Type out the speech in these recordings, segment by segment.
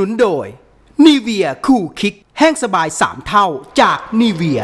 นุนโดยนีเวียคูลคิก แห้งสบาย 3 เท่าจากนีเวีย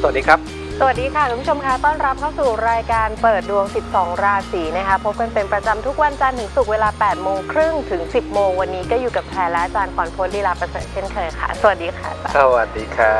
สวัสดีครับ สวัสดีค่ะคุณผู้ชมคะต้อนรับเข้าสู่รายการเปิดดวง 12 ราศีนะคะพบกันเป็นประจำทุกวันจันทร์ถึงศุกร์เวลา 8 โมงครึ่งถึง 10 โมงวันนี้ก็อยู่กับแพรและอาจารย์พรพลลีลาประเสริฐเช่นเคยค่ะ สวัสดีค่ะอาจารย์ สวัสดีค่ะ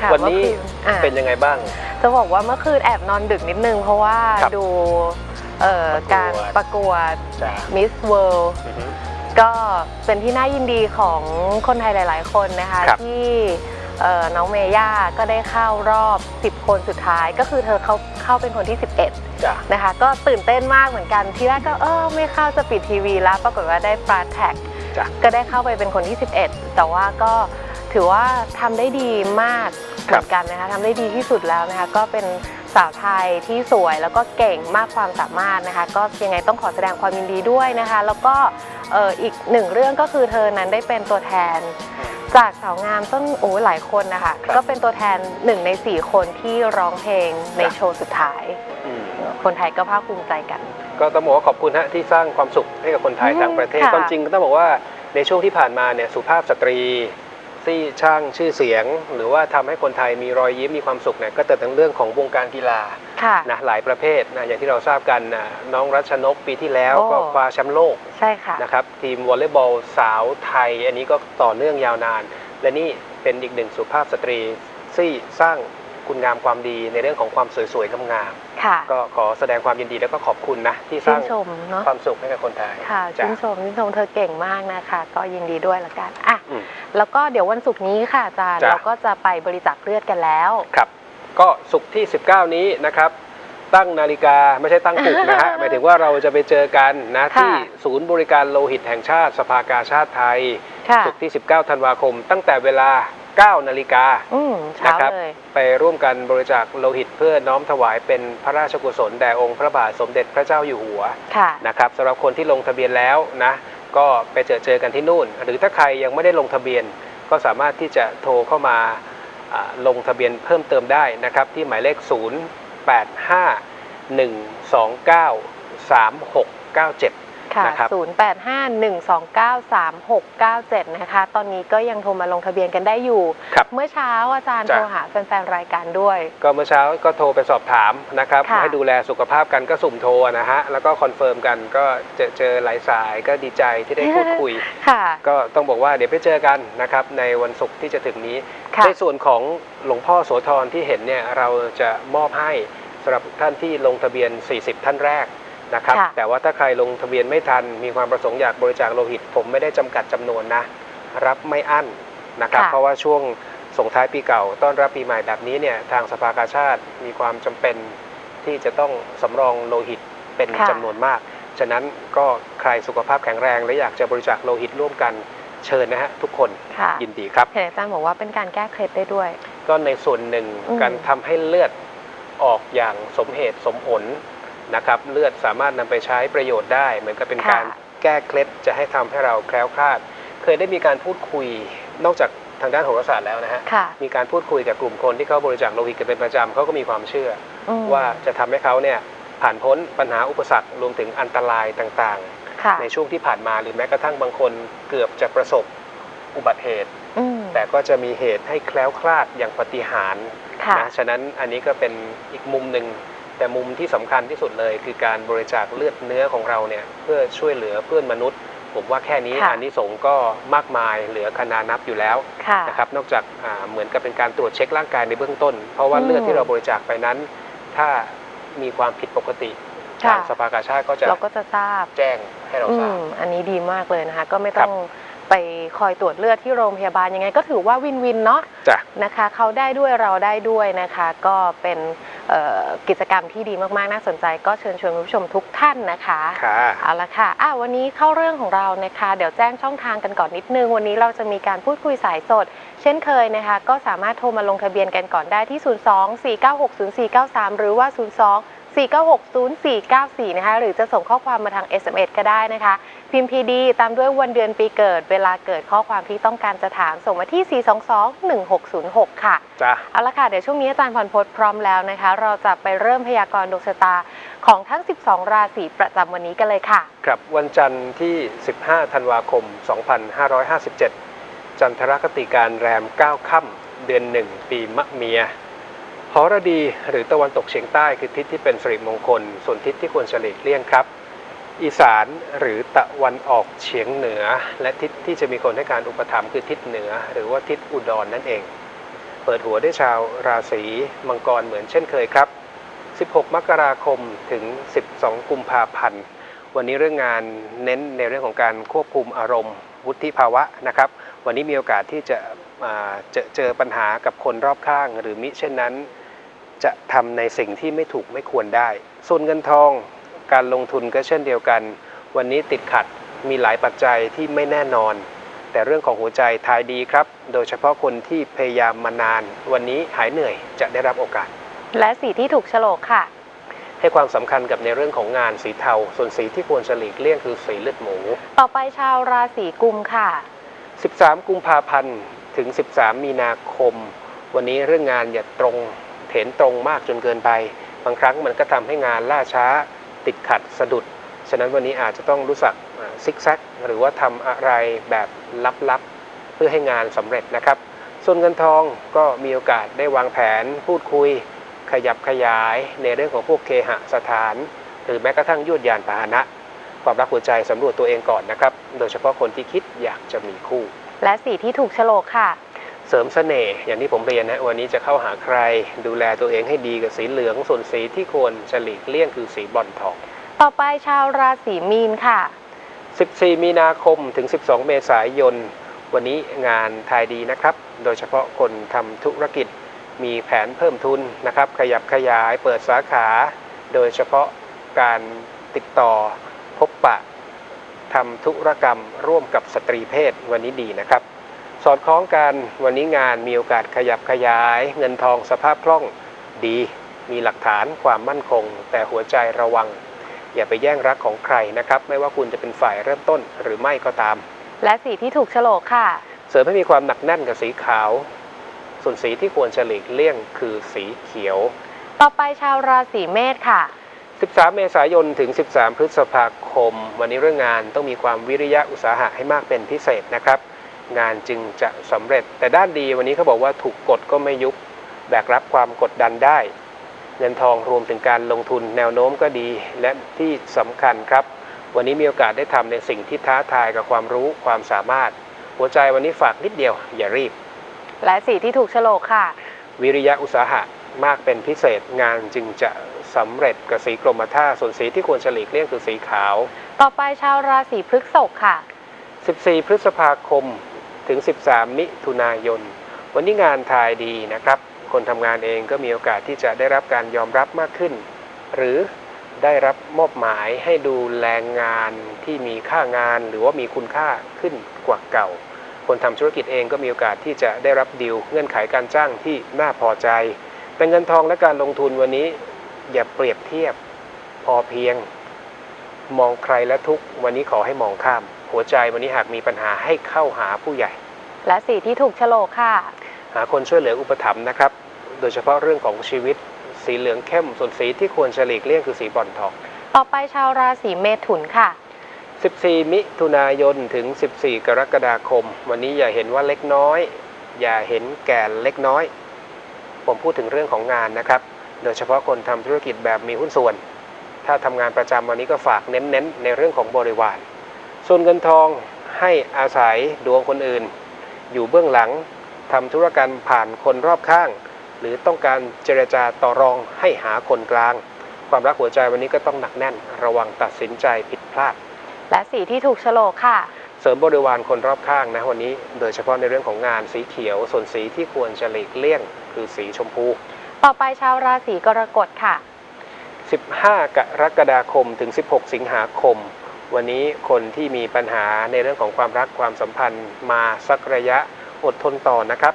ค่ะวันนี้มื่อคือะ เป็นยังไงบ้าง จะบอกว่าเมื่อคืนแอบนอนดึกนิดนึง เพราะว่าครับดู เอ่อประกวด การประกวด จ้า Miss World ก็เป็นที่น่ายินดีของคนไทยหลาย ๆ คนนะคะ ครับ ที่เอ่อน้องเมย่าก็ได้เข้ารอบ 10 คนสุดท้าย ก็คือเธอเข้าเข้าเป็นคนที่ 11 จ้านะคะ ก็ตื่นเต้นมากเหมือนกันทีแรกก็เออไม่เข้าจะปิดทีวีแล้ว ปรากฏว่าได้ปลาแท็กจ้ะ ก็ได้เข้าไปเป็นคนที่ 11 แต่ว่าก็ถือว่าทำได้ดีมากเหมือนกันนะคะทำได้ดีที่สุดแล้วนะคะ ก็เป็น สาวไทยที่สวยแล้วก็เก่งมากความสามารถนะคะ ก็ยังไงต้องขอแสดงความยินดีด้วยนะคะ แล้วก็เอ่ออีกหนึ่งเรื่องก็คือเธอนั้นได้เป็นตัวแทน จากสาวงามต้นโอ้หลายคนนะคะครับก็เป็นตัวแทนหนึ่งในสี่คนที่ร้องเพลงในจ้ะโชว์สุดท้ายอืมคนไทยก็ภาคภูมิใจกัน ก็ต้องบอกว่าขอบคุณฮะที่สร้างความสุขให้กับคนไทยอืมทั้งประเทศค่ะความจริงก็ต้องบอกว่าในช่วงที่ผ่านมาเนี่ยสุภาพสตรี ที่ช่างชื่อเสียง หรือว่าทำให้คนไทยมีรอยยิ้มมีความสุขเนี่ยก็เติมทั้งเรื่องของวงการกีฬาค่ะนะหลายประเภทนะอย่างที่เราทราบกันนะน้องรัชนกปีที่แล้วโอ้ก็คว้าแชมป์โลกใช่ค่ะนะครับทีมวอลเลย์บอลสาวไทย อันนี้ก็ต่อเนื่องยาวนาน และนี่เป็นอีกหนึ่งสุภาพสตรีที่สร้าง คุณงามความดีในเรื่องของความสวยๆงามค่ะๆก็ขอแสดงความยินดีแล้วก็ขอบคุณนะ ที่สชื่ร้านงชมเนาะความสุขให้กับคนไทยค่ะจ้ะ ชื่นชมชื่นชมเธอเก่งมากนะคะ ก็ยินดีด้วยละกันอะอืมแล้วก็เดี๋ยววันศุกร์นี้ค่ะอาจารย์จ้ะ เราก็จะไปบริจาคเลือดกันแล้ว ครับ ก็สุขที่ 19 นี้นะครับ ตั้งนาฬิกาไม่ใช่ตั้งปลุกนะฮะ หมายถึงว่าเราจะไปเจอกันนะค่ะ ที่ศูนย์บริการโลหิตแห่งชาติสภากาชาติไทย ค่ะสุขที่ 19 ธันวาคม ตั้งแต่เวลา 9นาฬิกาอืมเช้านะครับเลยไปร่วมกันบริจาคโลหิตเพื่อน้อมถวายเป็นพระราชกุศลแด่องค์พระบาทสมเด็จพระเจ้าอยู่หัว ค่ะ นะครับสำหรับคนที่ลงทะเบียนแล้วนะก็ไปเจอเจอกันที่นู่น หรือถ้าใครยังไม่ได้ลงทะเบียน ก็สามารถที่จะโทรเข้ามาอ่าลงทะเบียนเพิ่มเติมได้นะครับ ที่หมายเลข 0 8 5 1 2 9 3 6 9 7 ค่ะนะครับ0851293697นะคะ ตอนนี้ก็ยังโทรมาลงทะเบียนกันได้อยู่ ครับ เมื่อเช้าอาจารย์จ้ะ โทรหาแฟนๆรายการด้วย ก็เมื่อเช้าก็โทรไปสอบถามนะครับค่ะ ให้ดูแลสุขภาพกันก็สุ่มโทรนะฮะแล้วก็คอนเฟิร์มกันก็เจอเจอหลายสายก็ดีใจที่ได้พูดคุย ค่ะ ก็ต้องบอกว่าเดี๋ยวไปเจอกันนะครับในวันศุกร์ที่จะถึงนี้ ค่ะ ในส่วนของหลวงพ่อโสธรที่เห็นเนี่ยเราจะมอบให้สำหรับท่านที่ลงทะเบียน 40 ท่านแรก นะครับค่ะแต่ว่าถ้าใครลงทะเบียนไม่ทัน มีความประสงค์อยากบริจาคโลหิต ผมไม่ได้จำกัดจำนวนนะ รับไม่อั้นนะครับค่ะเพราะว่าช่วงส่งท้ายปีเก่า ต้อนรับปีใหม่แบบนี้เนี่ยทางสภากาชาติมีความจำเป็นที่จะต้องสำรองโลหิตเป็นค่ะจำนวนมาก ฉะนั้นก็ใครสุขภาพแข็งแรง และอยากจะบริจาคโลหิตร่วมกันเชิญนะฮะทุกคนค่ะยินดีครับเห็นอาจารย์บอกว่าเป็นการแก้เคล็ดได้ด้วย ก็ในส่วนหนึ่งอืมการทำให้เลือดออกอย่างสมเหตุสมผล นะครับเลือดสามารถนำไปใช้ประโยชน์ได้ เหมือนกับเป็นการแก้เคล็ดจะให้ทำให้เราแคล้วคลาด เคยได้มีการพูดคุยนอกจากทางด้านโหราศาสตร์แล้วนะฮะค่ะมีการพูดคุยกับกลุ่มคนที่เขาบริจาคโลหิตกันเป็นประจำเขาก็มีความเชื่ออืมว่าจะทำให้เขาเนี่ยผ่านพ้นปัญหาอุปสรรครวมถึงอันตรายต่างค่ะๆในช่วงที่ผ่านมาหรือแม้กระทั่งบางคนเกือบจะประสบอุบัติเหตุอืมแต่ก็จะมีเหตุให้แคล้วคลาดอย่างปาฏิหาริย์ค่ะนะ ฉะนั้นอันนี้ก็เป็นอีกมุมหนึ่ง แต่มุมที่สำคัญที่สุดเลย คือการบริจาคเลือดเนื้อของเราเนี่ยเพื่อช่วยเหลือเพื่อนมนุษย์ ผมว่าแค่นี้ค่ะอานิสงส์ก็มากมายเหลือคนานับอยู่แล้วค่ะนะครับนอกจากอ่าเหมือนกับเป็นการตรวจเช็คร่างกายในเบื้องต้น เพราะว่าอืมเลือดที่เราบริจาคไปนั้น ถ้ามีความผิดปกติค่ะทางสภากาชาติก็จะเราก็จะทราบแจ้งให้เราอืทราบมอันนี้ดีมากเลยนะคะ ก็ไม่ต้อง ไปคอยตรวจเลือดที่โรงพยาบาลยังไง ก็ถือว่าวินวินเนาะจ้ะนะคะเขาได้ด้วยเราได้ด้วยนะคะ ก็เป็นเอ่อกิจกรรมที่ดีมากๆน่าสนใจ ก็เชิญชวนคุณผู้ชมทุกท่านนะคะค่ะ เอาละค่ะอะวันนี้เข้าเรื่องของเรานะคะ เดี๋ยวแจ้งช่องทางกันก่อนนิดนึง วันนี้เราจะมีการพูดคุยสายสด เช่นเคยนะคะ ก็สามารถโทรมาลงทะเบียนกันก่อนได้ที่ 02 496 0493 หรือว่า 02 4960494 นะคะ หรือจะส่งข้อความมาทาง SMS ก็ได้นะคะ พิมพ์ PD ตามด้วยวันเดือนปีเกิด เวลาเกิดข้อความที่ต้องการจะถาม ส่งมาที่ 4221606 ค่ะ จ้ะ เอาละค่ะ เดี๋ยวช่วงนี้อาจารย์พรพจน์พร้อมแล้วนะคะ เราจะไปเริ่มพยากรณ์ดวงชะตาของทั้ง 12 ราศีประจำวันนี้กันเลยค่ะ ครับวันจันทร์ที่ 15 ธันวาคม 2557 จันทรคติการแรม 9 ค่ำเดือน 1 ปีมะเมีย หรดีหรือตะวันตกเฉียงใต้คือทิศที่เป็นสิริมงคล ส่วนทิศที่ควรเฉลีกเลี่ยงครับ อีสานหรือตะวันออกเฉียงเหนือ และทิศที่จะมีคนให้การอุปถัมภ์คือทิศเหนือ หรือว่าทิศอุดรนนั่นเอง เปิดหัวด้วยชาวราศีมังกรเหมือนเช่นเคยครับ 16 มกราคมถึง 12 กุมภาพันธ์วันนี้เรื่องงานเน้นในเรื่องของการควบคุมอารมณ์ วุฒิภาวะนะครับ วันนี้มีโอกาสที่จะเจอเจอปัญหากับคนรอบข้าง หรือมิเช่นนั้น จะทำในสิ่งที่ไม่ถูกไม่ควรได้ ส่วนเงินทอง การลงทุนก็เช่นเดียวกัน วันนี้ติดขัดมีหลายปัจจัยที่ไม่แน่นอน แต่เรื่องของหัวใจทายดีครับ โดยเฉพาะคนที่พยายามมานาน วันนี้หายเหนื่อยจะได้รับโอกาส และสีที่ถูกโฉลกค่ะ ให้ความสำคัญกับในเรื่องของงานสีเทา ส่วนสีที่ควรจะหลีกเลี่ยงคือสีเลือดหมู ต่อไปชาวราศีกุมค่ะ 13 กุมภาพันธ์ถึง 13 มีนาคม วันนี้เรื่องงานอย่าตรง เถนตรงมากจนเกินไป บางครั้งมันก็ทำให้งานล่าช้าติดขัดสะดุด ฉะนั้นวันนี้อาจจะต้องรู้สักซิกแซกหรือว่าทำอะไรแบบลับๆ เพื่อให้งานสำเร็จนะครับ ส่วนเงินทองก็มีโอกาสได้วางแผนพูดคุย ขยับขยายในเรื่องของพวกเคหสถาน หรือแม้กระทั่งยวดยานพาหนะ ความรักหัวใจสำรวจตัวเองก่อนนะครับ โดยเฉพาะคนที่คิดอยากจะมีคู่ และสีที่ถูกโฉลกค่ะ เสริมเสน่ห์อย่างที่ผมเรียนนะวันนี้จะเข้าหาใคร ดูแลตัวเองให้ดีกับสีเหลืองส่วนสีที่ควรจะหลีกเลี่ยงคือสีบอลทอง ต่อไปชาวราศีมีนค่ะ 14 มีนาคมถึง 12 เมษายน วันนี้งานทายดีนะครับ โดยเฉพาะคนทำธุรกิจมีแผนเพิ่มทุนนะครับ ขยับขยายเปิดสาขา โดยเฉพาะการติดต่อพบปะทำธุรกรรมร่วมกับสตรีเพศวันนี้ดีนะครับ สอดคล้องกันวันนี้งานมีโอกาสขยับขยาย เงินทองสภาพคล่องดี มีหลักฐานความมั่นคง แต่หัวใจระวัง อย่าไปแย่งรักของใครนะครับ ไม่ว่าคุณจะเป็นฝ่ายเริ่มต้นหรือไม่ก็ตาม และสีที่ถูกโฉลกค่ะ เสริมให้มีความหนักแน่นกับสีขาว ส่วนสีที่ควรจะหลีกเลี่ยงคือสีเขียว ต่อไปชาวราศีเมษค่ะ 13 เมษายนถึง 13 พฤษภาคม วันนี้เรื่องงานต้องมีความวิริยะอุตสาหะให้มากเป็นพิเศษนะครับ งานจึงจะสำเร็จ แต่ด้านดีวันนี้เขาบอกว่าถูกกดก็ไม่ยุบแบกรับความกดดันได้ เงินทองรวมถึงการลงทุนแนวโน้มก็ดีและที่สำคัญครับ วันนี้มีโอกาสได้ทำในสิ่งที่ท้าทายกับความรู้ความสามารถ หัวใจวันนี้ฝากนิดเดียว อย่ารีบ และสีที่ถูกโฉลกค่ะ วิริยะอุตสาหะมากเป็นพิเศษงานจึงจะสำเร็จกับสีกรมท่าส่วนสีที่ควรจะหลีกเลี่ยงคือสีขาว ต่อไปชาวราศีพฤษภค่ะ 14 พฤษภาคม ถึง 13 มิถุนายน วันนี้งานทายดีนะครับ คนทำงานเองก็มีโอกาสที่จะได้รับการยอมรับมากขึ้น หรือได้รับมอบหมายให้ดูแลงานที่มีค่างานหรือว่ามีคุณค่าขึ้นกว่าเก่า คนทำธุรกิจเองก็มีโอกาสที่จะได้รับดีลเงื่อนไขการจ้างที่น่าพอใจ แต่เงินทองและการลงทุนวันนี้อย่าเปรียบเทียบพอเพียง มองใครและทุกวันนี้ขอให้มองข้าม หัวใจวันนี้หากมีปัญหาให้เข้าหาผู้ใหญ่ และสีที่ถูกโฉลกค่ะ หาคนช่วยเหลืออุปถัมภ์นะครับ โดยเฉพาะเรื่องของชีวิต สีเหลืองเข้ม ส่วนสีที่ควรจะหลีกเลี่ยงคือสีบอลทอง ต่อไปชาวราศีเมถุนค่ะ 14 มิถุนายนถึง 14 กรกฎาคม วันนี้อย่าเห็นว่าเล็กน้อย อย่าเห็นแก่เล็กน้อย ผมพูดถึงเรื่องของงานนะครับ โดยเฉพาะคนทำธุรกิจแบบมีหุ้นส่วน ถ้าทำงานประจำวันนี้ก็ฝากเน้นๆ ในเรื่องของบริวาร ส่วนเงินทองให้อาศัยดวงคนอื่น อยู่เบื้องหลังทำธุรการผ่านคนรอบข้าง หรือต้องการเจรจาต่อรองให้หาคนกลาง ความรักหัวใจวันนี้ก็ต้องหนักแน่น ระวังตัดสินใจผิดพลาด และสีที่ถูกโฉลกค่ะ เสริมบริวารคนรอบข้างนะวันนี้ โดยเฉพาะในเรื่องของงานสีเขียว ส่วนสีที่ควรจะหลีกเลี่ยง คือสีชมพู ต่อไปชาวราศีกรกฎค่ะ 15 กรกฎาคมถึง 16 สิงหาคม วันนี้คนที่มีปัญหาในเรื่องของความรักความสัมพันธ์มาสักระยะอดทนต่อนะครับ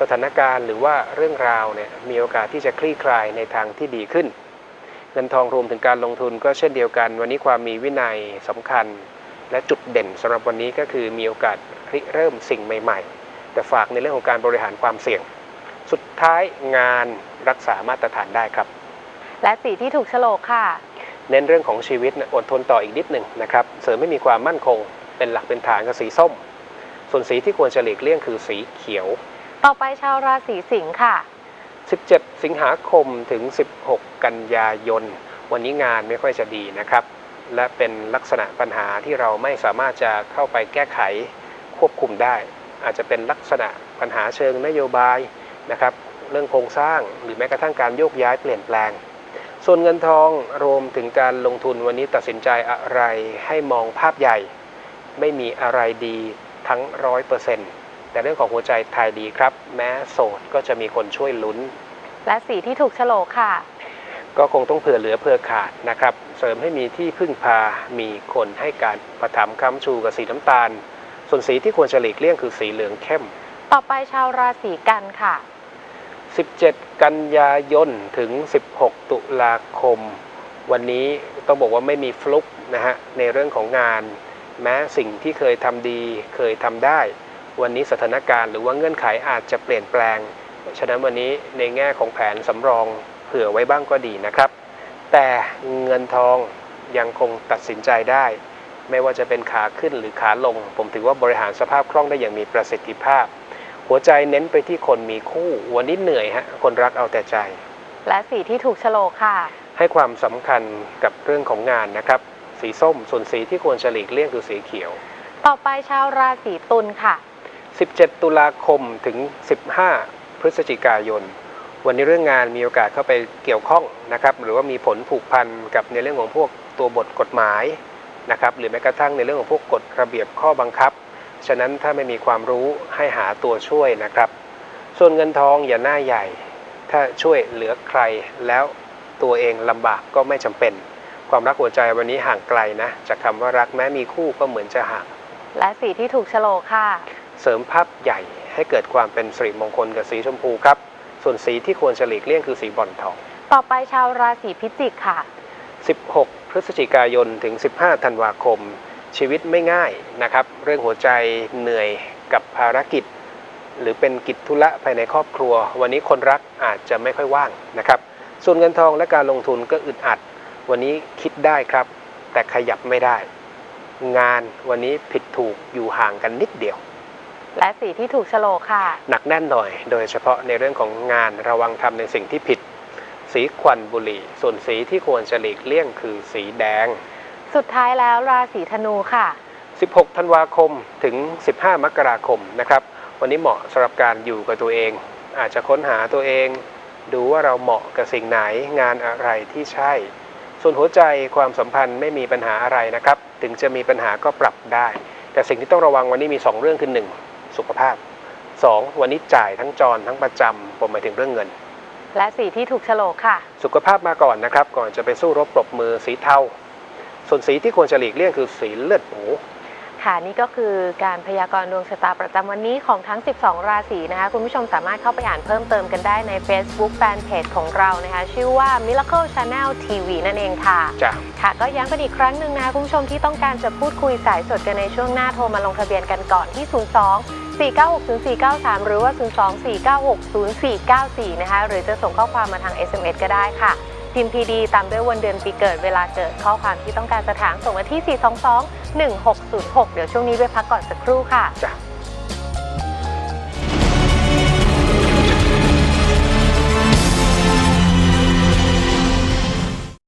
สถานการณ์หรือว่าเรื่องราวเนี่ยมีโอกาสที่จะคลี่คลายในทางที่ดีขึ้น เงินทองรวมถึงการลงทุนก็เช่นเดียวกัน วันนี้ความมีวินัยสำคัญ และจุดเด่นสำหรับวันนี้ก็คือมีโอกาสริเริ่มสิ่งใหม่ ๆ แต่ฝากในเรื่องของการบริหารความเสี่ยง สุดท้ายงานรักษามาตรฐานได้ครับ และสีที่ถูกโฉลกค่ะ เน้นเรื่องของชีวิตนะอดทนต่ออีกนิดหนึ่งนะครับ เสริมไม่มีความมั่นคง เป็นหลักเป็นฐานกับสีส้ม ส่วนสีที่ควรจะหลีกเลี่ยงคือสีเขียว ต่อไปชาวราศีสิงค์ค่ะ 17 สิงหาคมถึง 16 กันยายน วันนี้งานไม่ค่อยจะดีนะครับ และเป็นลักษณะปัญหาที่เราไม่สามารถจะเข้าไปแก้ไขควบคุมได้ อาจจะเป็นลักษณะปัญหาเชิงนโยบายนะครับ เรื่องโครงสร้างหรือแม้กระทั่งการโยกย้ายเปลี่ยนแปลง ส่วนเงินทองรวมถึงการลงทุนวันนี้ตัดสินใจอะไรให้มองภาพใหญ่ ไม่มีอะไรดีทั้งร้อยเปอร์เซ็นต์แต่เรื่องของหัวใจทายดีครับ แม้โสดก็จะมีคนช่วยลุ้น และสีที่ถูกโฉลกค่ะ ก็คงต้องเผื่อเหลือเผื่อขาดนะครับ เสริมให้มีที่พึ่งพามีคนให้การประถมค้ำชูกับสีน้ำตาล ส่วนสีที่ควรจะหลีกเลี่ยงคือสีเหลืองเข้ม ต่อไปชาวราศีกันค่ะ 17 กันยายนถึง 16 ตุลาคม วันนี้ต้องบอกว่าไม่มีฟลุกนะฮะในเรื่องของงาน แม้สิ่งที่เคยทำดีเคยทำได้ วันนี้สถานการณ์หรือว่าเงื่อนไขอาจจะเปลี่ยนแปลง ฉะนั้นวันนี้ในแง่ของแผนสำรองเผื่อไว้บ้างก็ดีนะครับ แต่เงินทองยังคงตัดสินใจได้ ไม่ว่าจะเป็นขาขึ้นหรือขาลง ผมถือว่าบริหารสภาพคล่องได้อย่างมีประสิทธิภาพ หัวใจเน้นไปที่คนมีคู่ วันนี้เหนื่อยฮะ คนรักเอาแต่ใจ และสีที่ถูกโฉลกค่ะ ให้ความสำคัญกับเรื่องของงานนะครับ สีส้มส่วนสีที่ควรจะหลีกเลี่ยงคือสีเขียว ต่อไปชาวราศีตุลค่ะ 17 ตุลาคมถึง 15 พฤศจิกายน วันนี้เรื่องงานมีโอกาสเข้าไปเกี่ยวข้องนะครับ หรือว่ามีผลผูกพันกับในเรื่องของพวกตัวบทกฎหมายนะครับ หรือแม้กระทั่งในเรื่องของพวกกฎระเบียบข้อบังคับ ฉะนั้นถ้าไม่มีความรู้ให้หาตัวช่วยนะครับ ส่วนเงินทองอย่าหน้าใหญ่ ถ้าช่วยเหลือใครแล้วตัวเองลำบากก็ไม่จำเป็น ความรักหัวใจวันนี้ห่างไกลนะจากคำว่ารักแม้มีคู่ก็เหมือนจะห่าง และสีที่ถูกโฉลกค่ะ เสริมภาพใหญ่ให้เกิดความเป็นสิริมงคลกับสีชมพูครับ ส่วนสีที่ควรจะหลีกเลี่ยงคือสีบอลทอง ต่อไปชาวราศีพิจิกค่ะ 16 พฤศจิกายนถึง 15 ธันวาคม ชีวิตไม่ง่ายนะครับ เรื่องหัวใจเหนื่อยกับภารกิจ หรือเป็นกิจธุระภายในครอบครัว วันนี้คนรักอาจจะไม่ค่อยว่างนะครับ ส่วนเงินทองและการลงทุนก็อึดอัด วันนี้คิดได้ครับ แต่ขยับไม่ได้ งานวันนี้ผิดถูกอยู่ห่างกันนิดเดียว และสีที่ถูกโฉลกค่ะ หนักแน่นหน่อย โดยเฉพาะในเรื่องของงานระวังทำในสิ่งที่ผิด สีควันบุหรี่ ส่วนสีที่ควรจะหลีกเลี่ยงคือสีแดง สุดท้ายแล้วราศีธนูค่ะ 16 ธันวาคมถึง 15 มกราคมนะครับ วันนี้เหมาะสำหรับการอยู่กับตัวเอง อาจจะค้นหาตัวเอง ดูว่าเราเหมาะกับสิ่งไหนงานอะไรที่ใช่ ส่วนหัวใจความสัมพันธ์ไม่มีปัญหาอะไรนะครับ ถึงจะมีปัญหาก็ปรับได้ แต่สิ่งที่ต้องระวังวันนี้มี 2 เรื่องคือ 1 สุขภาพ 2 วันนี้จ่ายทั้งจรทั้งประจำผมหมายถึงเรื่องเงิน และสีที่ถูกโฉลกค่ะ สุขภาพมาก่อนนะครับ ก่อนจะไปสู้รบปรบมือสีเทา ส่วนสีที่ควรจะหลีกเลี่ยงคือสีเลือดหมูค่ะนี่ก็คือการพยากรณ์ดวงชะตาประจำวันนี้ของทั้ง 12 ราศีนะคะ คุณผู้ชมสามารถเข้าไปอ่านเพิ่มเติมกันได้ใน Facebook Fanpage ของเรานะคะ ชื่อว่า Miracle Channel TV นั่นเองค่ะจ้ะค่ะก็ย้ำกันอีกครั้งหนึ่งนะคะ คุณผู้ชมที่ต้องการจะพูดคุยสายสดกันในช่วงหน้าโทรมาลงทะเบียนกันก่อนที่ 02 4960493 หรือว่า 02 4960494 นะคะ หรือจะส่งข้อความมาทาง SMS ก็ได้ค่ะ พิมพ์ PD ตามด้วยวันเดือนปีเกิดเวลาเกิดข้อความที่ต้องการจะถามส่งมาที่ 422 1606 เดี๋ยวช่วงนี้ไปพักก่อนสักครู่ค่ะจ้ะ